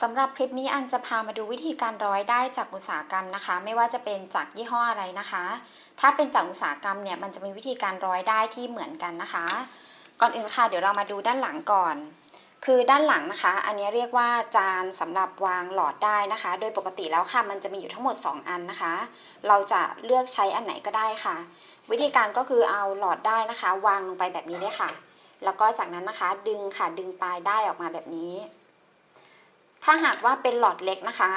สำหรับคลิปนี้อันจะพามาดูวิธีการร้อยได้จากอุตสาหกรรมนะคะ ไม่ว่าจะเป็นจากยี่ห้ออะไรนะคะ ถ้าเป็นจากอุตสาหกรรมเนี่ยมันจะมีวิธีการร้อยได้ที่เหมือนกันนะคะ ก่อนอื่นค่ะเดี๋ยวเรามาดูด้านหลังก่อน คือด้านหลังนะคะ อันนี้เรียกว่าจานสำหรับวางหลอดได้นะคะ โดยปกติแล้วค่ะมันจะมีอยู่ทั้งหมด 2 อันนะคะ เราจะเลือกใช้อันไหนก็ได้ค่ะ วิธีการก็คือเอาหลอดได้นะคะ วางลงไปแบบนี้เลยค่ะ แล้วก็จากนั้นนะคะดึงค่ะดึงปลายได้ออกมาแบบนี้ ถ้าหากว่าเป็นหลอดเล็กนะคะ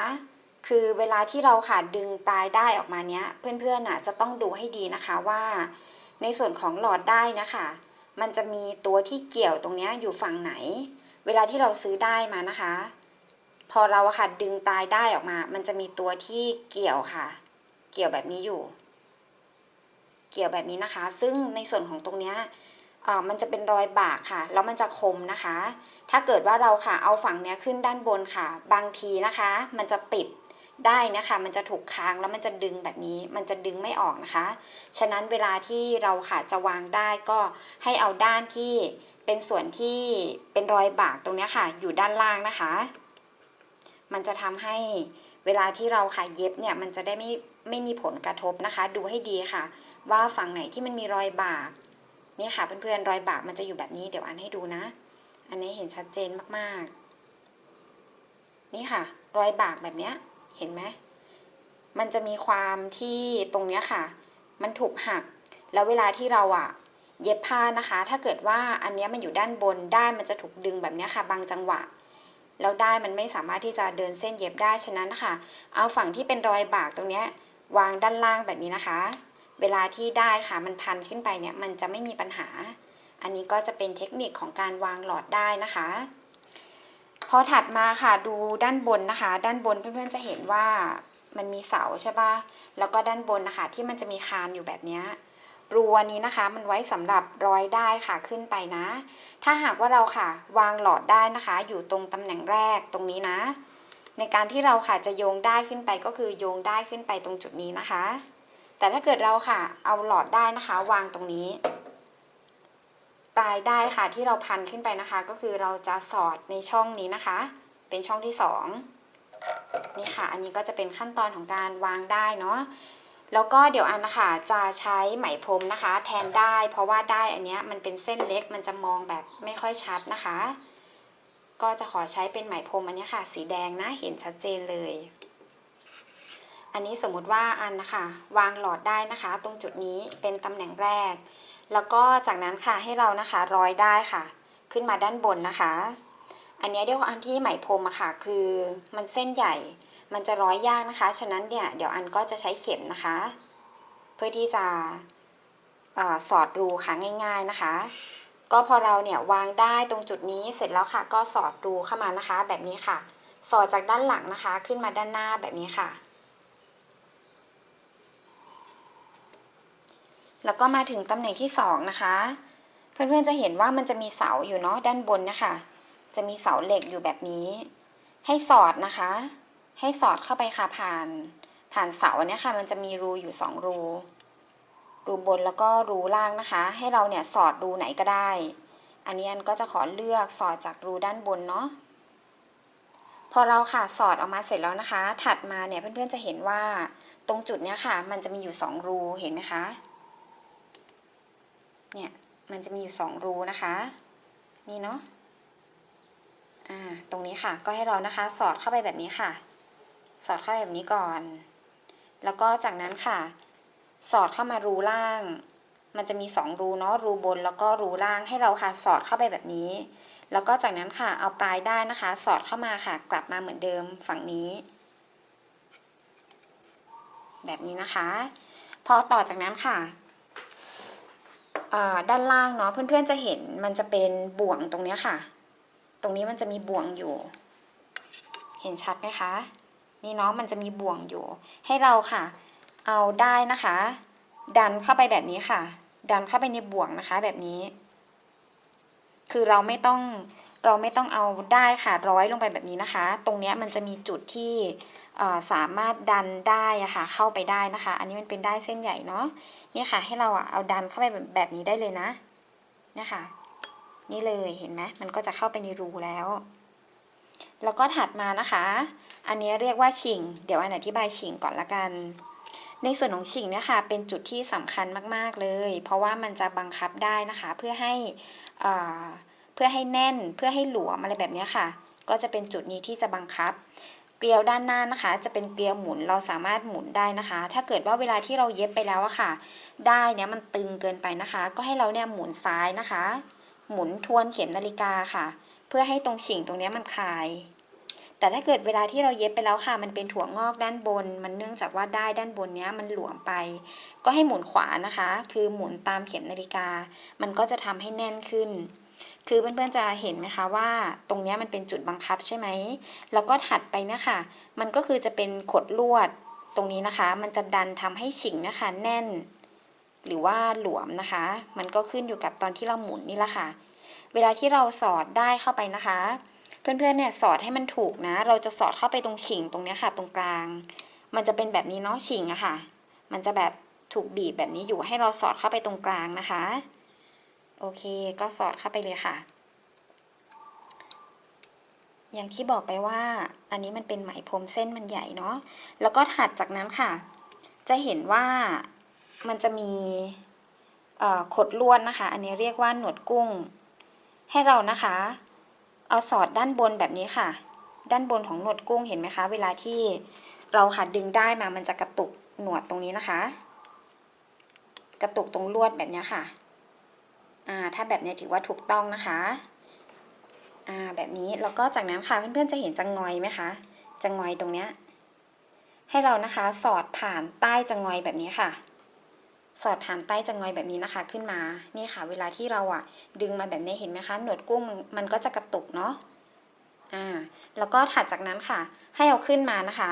คือเวลาที่เราค่ะดึงปลายได้ออกมาเนี้ย เพื่อนๆน่ะจะต้องดูให้ดีนะคะว่า ในส่วนของหลอดได้นะคะ มันจะมีตัวที่เกี่ยวตรงเนี้ยอยู่ฝั่งไหน เวลาที่เราซื้อได้มานะคะ พอเราอะค่ะดึงปลายได้ออกมา มันจะมีตัวที่เกี่ยวค่ะ เกี่ยวแบบนี้อยู่ เกี่ยวแบบนี้นะคะ ซึ่งในส่วนของตรงเนี้ย มันจะเป็นรอยบากค่ะ แล้วมันจะคมนะคะ ถ้าเกิดว่าเราค่ะเอาฝั่งเนี้ยขึ้นด้านบนค่ะ บางทีนะคะ มันจะติดได้นะคะ มันจะถูกค้างแล้วมันจะดึงแบบนี้ มันจะดึงไม่ออกนะคะ ฉะนั้นเวลาที่เราค่ะจะวางได้ก็ให้เอาด้านที่เป็นส่วนที่เป็นรอยบากตรงเนี้ยค่ะ อยู่ด้านล่างนะคะ มันจะทำให้เวลาที่เราค่ะเย็บเนี่ยมันจะได้ไม่ไม่มีผลกระทบนะคะ ดูให้ดีค่ะ ว่าฝั่งไหนที่มันมีรอยบาก นี่ค่ะเพื่อนๆรอยบากมันจะอยู่แบบนี้เดี๋ยวอันให้ดูนะ อันนี้เห็นชัดเจนมากๆ นี่ค่ะ รอยบากแบบเนี้ยเห็นไหมมันจะมีความที่ตรงเนี้ยค่ะ มันถูกหัก แล้วเวลาที่เราอะเย็บผ้านะคะ ถ้าเกิดว่าอันเนี้ยมันอยู่ด้านบนได้มันจะถูกดึงแบบเนี้ยค่ะ บางจังหวะ แล้วได้มันไม่สามารถที่จะเดินเส้นเย็บได้ฉะนั้นนะคะเอาฝั่งที่เป็นรอยบากตรงเนี้ยวางด้านล่างแบบนี้นะคะ เวลาที่ได้ค่ะมันพันขึ้นไปเนี่ยมันจะไม่มีปัญหา อันนี้ก็จะเป็นเทคนิคของการวางหลอดได้นะคะ พอถัดมาค่ะดูด้านบนนะคะ ด้านบนเพื่อนๆจะเห็นว่ามันมีเสาใช่ปะแล้วก็ด้านบนนะคะที่มันจะมีคานอยู่แบบนี้รูอันนี้นะคะ มันไว้สำหรับร้อยได้ค่ะขึ้นไปนะ ถ้าหากว่าเราค่ะ วางหลอดได้นะคะ อยู่ตรงตำแหน่งแรกตรงนี้นะ ในการที่เราค่ะจะโยงได้ขึ้นไปก็คือโยงได้ขึ้นไปตรงจุดนี้นะคะ แต่ถ้าเกิดเราค่ะ เอาหลอดได้นะคะ วางตรงนี้ ปลายได้ค่ะที่เราพันขึ้นไปนะคะ ก็คือเราจะสอดในช่องนี้นะคะ เป็นช่องที่สองนี่ค่ะ อันนี้ก็จะเป็นขั้นตอนของการวางได้เนาะแล้วก็เดี๋ยวอันนะคะจะใช้ไหมพรมนะคะ แทนได้ เพราะว่าได้อันเนี้ยมันเป็นเส้นเล็กมันจะมองแบบไม่ค่อยชัดนะคะ ก็จะขอใช้เป็นไหมพรมอันนี้ค่ะ สีแดงนะเห็นชัดเจนเลย อันนี้สมมติว่าอันนะคะวางหลอดได้นะคะ ตรงจุดนี้เป็นตำแหน่งแรก แล้วก็จากนั้นค่ะให้เรานะคะร้อยได้ค่ะ ขึ้นมาด้านบนนะคะ อันนี้เดี๋ยวอันที่ไหมพรมอะค่ะ คือมันเส้นใหญ่ มันจะร้อยยากนะคะ ฉะนั้นเนี่ยเดี๋ยวอันก็จะใช้เข็มนะคะ เพื่อที่จะอสอดรูค่ะง่าย ๆนะคะ ก็พอเราเนี่ยวางได้ตรงจุดนี้เสร็จแล้วค่ะ ก็สอดรูเข้ามานะคะ แบบนี้ค่ะ สอดจากด้านหลังนะคะ ขึ้นมาด้านหน้าแบบนี้ค่ะ แล้วก็มาถึงตำแหน่งที่สองนะคะ เพื่อนๆจะเห็นว่ามันจะมีเสาอยู่เนาะด้านบนนะคะ จะมีเสาเหล็กอยู่แบบนี้ ให้สอดนะคะ ให้สอดเข้าไปค่ะผ่าน ผ่านเสาเนี่ยค่ะ มันจะมีรูอยู่สองรู รูบนแล้วก็รูล่างนะคะ ให้เราเนี่ยสอดรูไหนก็ได้ อันนี้อันก็จะขอเลือกสอดจากรูด้านบนเนาะพอเราค่ะสอดออกมาเสร็จแล้วนะคะ ถัดมาเนี่ยเพื่อนๆจะเห็นว่าตรงจุดเนี้ยค่ะ มันจะมีอยู่สองรูเห็นไหมคะ เนี่ยมันจะมีอยู่สองรูนะคะ นี่เนาะอ่าตรงนี้ค่ะก็ให้เรานะคะสอดเข้าไปแบบนี้ค่ะ สอดเข้าไปแบบนี้ก่อน แล้วก็จากนั้นค่ะ สอดเข้ามารูล่าง มันจะมีสองรูเนาะรูบนแล้วก็รูล่างให้เราค่ะสอดเข้าไปแบบนี้ แล้วก็จากนั้นค่ะเอาปลายได้นะคะ สอดเข้ามาค่ะกลับมาเหมือนเดิมฝั่งนี้ แบบนี้นะคะ พอต่อจากนั้นค่ะ ด้านล่างเนาะเพื่อนๆจะเห็นมันจะเป็นบ่วงตรงนี้ค่ะ ตรงนี้มันจะมีบ่วงอยู่ เห็นชัดไหมคะ นี่เนาะมันจะมีบ่วงอยู่ ให้เราค่ะ เอาได้นะคะ ดันเข้าไปแบบนี้ค่ะ ดันเข้าไปในบ่วงนะคะ แบบนี้ คือเราไม่ต้องเราไม่ต้องเอาได้ค่ะร้อยลงไปแบบนี้นะคะ ตรงเนี้ยมันจะมีจุดที่ สามารถดันได้อะค่ะเข้าไปได้นะคะ อันนี้มันเป็นได้เส้นใหญ่เนาะนี่ค่ะ ให้เราอะเอาดันเข้าไปแบบแบบนี้ได้เลยนะเนี่ยค่ะ นี่เลยเห็นไหมมันก็จะเข้าไปในรูแล้ว แล้วก็ถัดมานะคะ อันนี้เรียกว่าชิง เดี๋ยวอันอธิบายชิงก่อนละกัน ในส่วนของชิงเนี่ยค่ะเป็นจุดที่สำคัญมากๆเลย เพราะว่ามันจะบังคับได้นะคะ เพื่อให้อ่าเพื่อให้แน่นเพื่อให้หลวมอะไรแบบนี้ค่ะ ก็จะเป็นจุดนี้ที่จะบังคับ เกลียวด้านหน้านะคะ จะเป็นเกลียวหมุนเราสามารถหมุนได้นะคะ ถ้าเกิดว่าเวลาที่เราเย็บไปแล้วอะค่ะ ได้เนี่ยมันตึงเกินไปนะคะ ก็ให้เราเนี่ยหมุนซ้ายนะคะ หมุนทวนเข็มนาฬิกาค่ะ เพื่อให้ตรงฉิงตรงเนี้ยมันคลาย แต่ถ้าเกิดเวลาที่เราเย็บไปแล้วค่ะ มันเป็นถั่วงอกด้านบน มันเนื่องจากว่าได้ด้านบนเนี้ยมันหลวมไป ก็ให้หมุนขวานะคะ คือหมุนตามเข็มนาฬิกา มันก็จะทำให้แน่นขึ้น คือเพื่อนๆจะเห็นไหมคะว่าตรงนี้มันเป็นจุดบังคับใช่ไหม แล้วก็ถัดไปนะคะ มันก็คือจะเป็นขดลวดตรงนี้นะคะ มันจะดันทำให้ฉิงนะคะ แน่น หรือว่าหลวมนะคะ มันก็ขึ้นอยู่กับตอนที่เราหมุนนี่แหละค่ะ เวลาที่เราสอดได้เข้าไปนะคะ เพื่อนๆเนี่ยสอดให้มันถูกนะ เราจะสอดเข้าไปตรงฉิงตรงนี้ค่ะ ตรงกลาง มันจะเป็นแบบนี้เนาะฉิงอะค่ะ มันจะแบบถูกบีบแบบนี้อยู่ให้เราสอดเข้าไปตรงกลางนะคะ โอเค ก็สอดเข้าไปเลยค่ะ อย่างที่บอกไปว่า อันนี้มันเป็นไหมพรมเส้นมันใหญ่เนาะ แล้วก็ถัดจากนั้นค่ะ จะเห็นว่ามันจะมีขดลวดนะคะ อันนี้เรียกว่าหนวดกุ้ง ให้เรานะคะ เอาสอดด้านบนแบบนี้ค่ะ ด้านบนของหนวดกุ้งเห็นไหมคะ เวลาที่เราค่ะดึงได้มามันจะกระตุกหนวดตรงนี้นะคะ กระตุกตรงลวดแบบนี้ค่ะ ถ้าแบบนี้ถือว่าถูกต้องนะคะแบบนี้แล้วก็จากนั้นค่ะเพื่อนๆจะเห็นจังงอยไหมคะจังงอยตรงเนี้ยให้เรานะคะสอดผ่านใต้จังงอยแบบนี้ค่ะ สอดผ่านใต้จังงอยแบบนี้นะคะ ขึ้นมานี่ค่ะ เวลาที่เราอะ ดึงมาแบบนี้เห็นไหมคะหนวดกุ้งมันมันก็จะกระตุกเนาะอ่าแล้วก็ถัดจากนั้นค่ะ ให้เอาขึ้นมานะคะ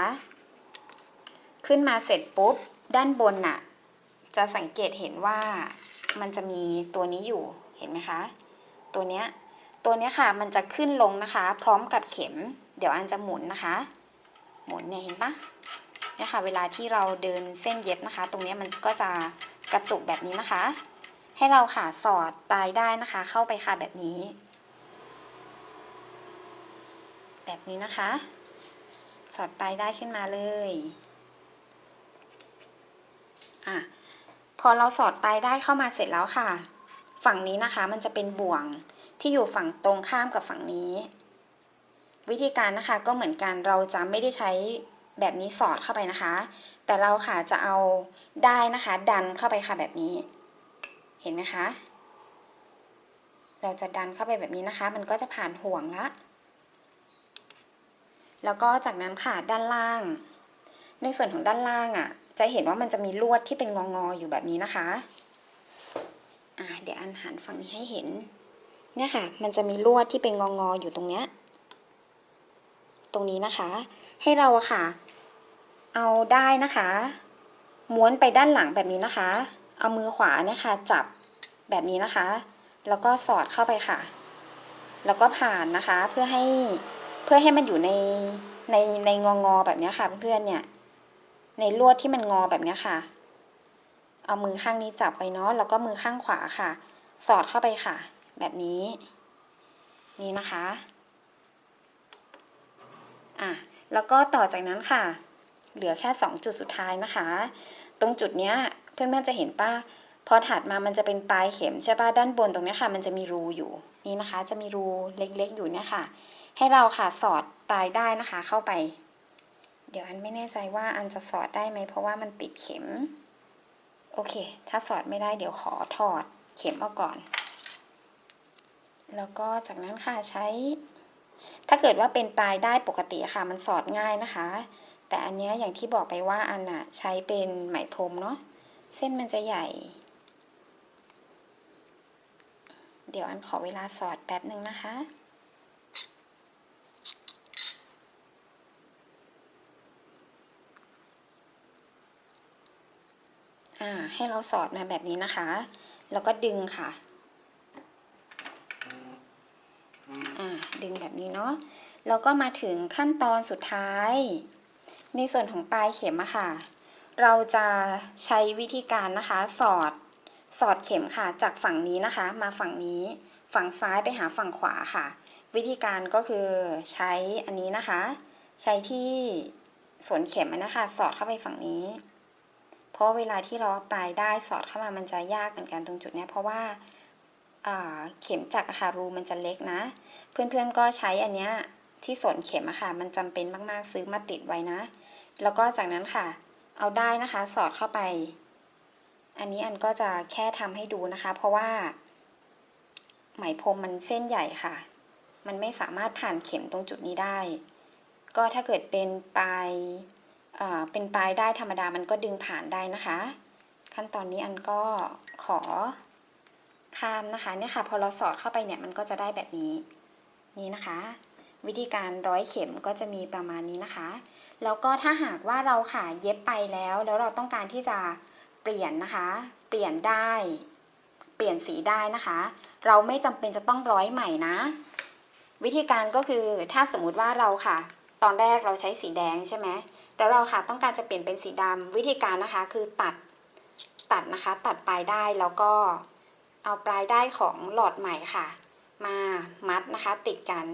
ขึ้นมาเสร็จปุ๊บด้านบนน่ะ จะสังเกตเห็นว่า มันจะมีตัวนี้อยู่เห็นไหมคะ ตัวเนี้ยตัวเนี้ยค่ะมันจะขึ้นลงนะคะ พร้อมกับเข็ม เดี๋ยวอันจะหมุนนะคะ หมุนเนี่ยเห็นปะเนี่ยค่ะเวลาที่เราเดินเส้นเย็บนะคะ ตรงเนี้ยมันก็จะกระตุกแบบนี้นะคะ ให้เราค่ะสอดปลายได้นะคะ เข้าไปค่ะแบบนี้ แบบนี้นะคะ สอดปลายได้ขึ้นมาเลย อะ พอเราสอดปลายได้เข้ามาเสร็จแล้วค่ะ ฝั่งนี้นะคะมันจะเป็นบ่วงที่อยู่ฝั่งตรงข้ามกับฝั่งนี้ วิธีการนะคะก็เหมือนกันเราจะไม่ได้ใช้แบบนี้สอดเข้าไปนะคะ แต่เราค่ะจะเอาได้นะคะ ดันเข้าไปค่ะแบบนี้ เห็นไหมคะ เราจะดันเข้าไปแบบนี้นะคะ มันก็จะผ่านห่วงละแล้วก็จากนั้นค่ะด้านล่าง ในส่วนของด้านล่างอะจะเห็นว่ามันจะมีลวดที่เป็นงองๆอยู่แบบนี้นะคะอ่าเดี๋ยวอันหันฝั่งนี้ให้เห็น เนี่ยค่ะ มันจะมีลวดที่เป็นงองๆอยู่ตรงเนี้ย ตรงนี้นะคะ ให้เราอะค่ะ เอาได้นะคะ ม้วนไปด้านหลังแบบนี้นะคะ เอามือขวาเนี่ยค่ะ จับแบบนี้นะคะ แล้วก็สอดเข้าไปค่ะ แล้วก็ผ่านนะคะ เพื่อให้ เพื่อให้มันอยู่ใน ใน ในงองอแบบนี้ค่ะเพื่อนๆเนี่ย ในลวดที่มันงอแบบนี้ค่ะ เอามือข้างนี้จับไปเนาะแล้วก็มือข้างขวาค่ะ สอดเข้าไปค่ะ แบบนี้ นี่นะคะอะแล้วก็ต่อจากนั้นค่ะ เหลือแค่สองจุดสุดท้ายนะคะ ตรงจุดเนี้ยเพื่อนๆจะเห็นป้าพอถัดมามันจะเป็นปลายเข็มใช่ป่ะด้านบนตรงเนี้ยค่ะ มันจะมีรูอยู่นี่นะคะ จะมีรูเล็กๆอยู่เนี่ยค่ะ ให้เราค่ะสอดปลายได้นะคะเข้าไป เดี๋ยวอันไม่แน่ใจว่าอันจะสอดได้ไหมเพราะว่ามันติดเข็ม โอเค ถ้าสอดไม่ได้เดี๋ยวขอถอดเข็มออกก่อน แล้วก็จากนั้นค่ะใช้ ถ้าเกิดว่าเป็นปลายได้ปกติค่ะ มันสอดง่ายนะคะ แต่อันเนี้ยอย่างที่บอกไปว่าอันอะใช้เป็นไหมพรมเนาะเส้นมันจะใหญ่ เดี๋ยวอันขอเวลาสอดแป๊บหนึ่งนะคะ อ่าให้เราสอดมาแบบนี้นะคะ แล้วก็ดึงค่ะอ่าดึงแบบนี้เนาะแล้วก็มาถึงขั้นตอนสุดท้าย ในส่วนของปลายเข็มอะค่ะ เราจะใช้วิธีการนะคะ สอดสอดเข็มค่ะ จากฝั่งนี้นะคะ มาฝั่งนี้ฝั่งซ้ายไปหาฝั่งขวาค่ะ วิธีการก็คือใช้อันนี้นะคะ ใช้ที่สวนเข็มนะคะ สอดเข้าไปฝั่งนี้ ราะเวลาที่เราปลายได้สอดเข้ามามันจะยากเหมือนกันตรงจุดนี้เพราะว่าเข็มจักรอะค่ะรูมันจะเล็กนะ เพื่อนๆก็ใช้อันเนี้ยที่สนเข็มอะค่ะ มันจำเป็นมากๆซื้อมาติดไว้นะ แล้วก็จากนั้นค่ะ เอาได้นะคะสอดเข้าไป อันนี้อันก็จะแค่ทำให้ดูนะคะ เพราะว่า ไหมพรมมันเส้นใหญ่ค่ะ มันไม่สามารถผ่านเข็มตรงจุดนี้ได้ ก็ถ้าเกิดเป็นปลาย เป็นปลายได้ธรรมดามันก็ดึงผ่านได้นะคะ ขั้นตอนนี้อันก็ขอข้ามนะคะเนี่ยค่ะพอเราสอดเข้าไปเนี่ยมันก็จะได้แบบนี้นี่นะคะ วิธีการร้อยเข็มก็จะมีประมาณนี้นะคะ แล้วก็ถ้าหากว่าเราค่ะเย็บไปแล้ว แล้วเราต้องการที่จะเปลี่ยนนะคะ เปลี่ยนได้ เปลี่ยนสีได้นะคะ เราไม่จำเป็นจะต้องร้อยใหม่นะ วิธีการก็คือถ้าสมมุติว่าเราค่ะ ตอนแรกเราใช้สีแดงใช่ไหม แล้วเราค่ะต้องการจะเปลี่ยนเป็นสีดำวิธีการนะคะคือตัดตัดนะคะ ตัดปลายได้แล้วก็เอาปลายได้ของหลอดใหม่ค่ะ มามัดนะคะติดกัน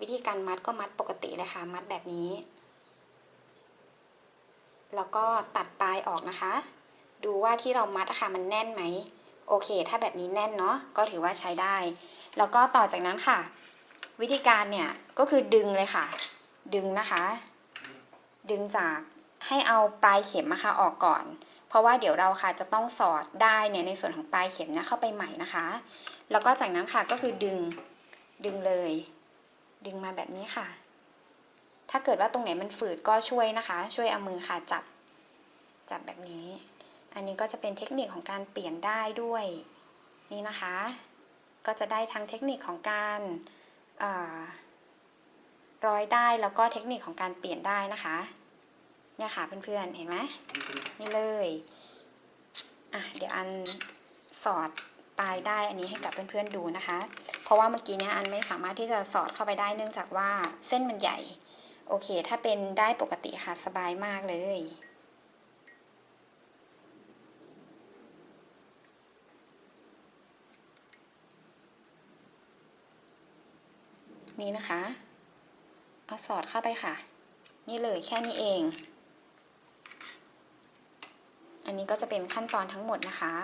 วิธีการมัดก็มัดปกติเลยค่ะ มัดแบบนี้ แล้วก็ตัดปลายออกนะคะ ดูว่าที่เรามัดอะค่ะมันแน่นไหมโอเค ถ้าแบบนี้แน่นเนาะก็ถือว่าใช้ได้ แล้วก็ต่อจากนั้นค่ะ วิธีการเนี่ยก็คือดึงเลยค่ะ ดึงนะคะ ดึงจากให้เอาปลายเข็มนะคะออกก่อน เพราะว่าเดี๋ยวเราค่ะจะต้องสอดได้เนี่ยในส่วนของปลายเข็มเนะเข้าไปใหม่นะคะ แล้วก็จากนั้นค่ะก็คือดึงดึงเลย ดึงมาแบบนี้ค่ะ ถ้าเกิดว่าตรงไหนมันฝืดก็ช่วยนะคะ ช่วยเอามือค่ะจับจับแบบนี้ อันนี้ก็จะเป็นเทคนิคของการเปลี่ยนได้ด้วยนี่นะคะ ก็จะได้ทั้งเทคนิคของการ ร้อยได้แล้วก็เทคนิคของการเปลี่ยนได้นะคะเนี่ยค่ะเพื่อนๆเห็นไหมนี่เลยอะเดี๋ยวอันสอดปลายได้อันนี้ให้กับเพื่อนๆดูนะคะ เพราะว่าเมื่อกี้เนี่ยอันไม่สามารถที่จะสอดเข้าไปได้เนื่องจากว่าเส้นมันใหญ่ โอเค ถ้าเป็นได้ปกติค่ะสบายมากเลยนี่นะคะ เอาสอดเข้าไปค่ะ นี่เลยแค่นี้เอง อันนี้ก็จะเป็นขั้นตอนทั้งหมดนะคะ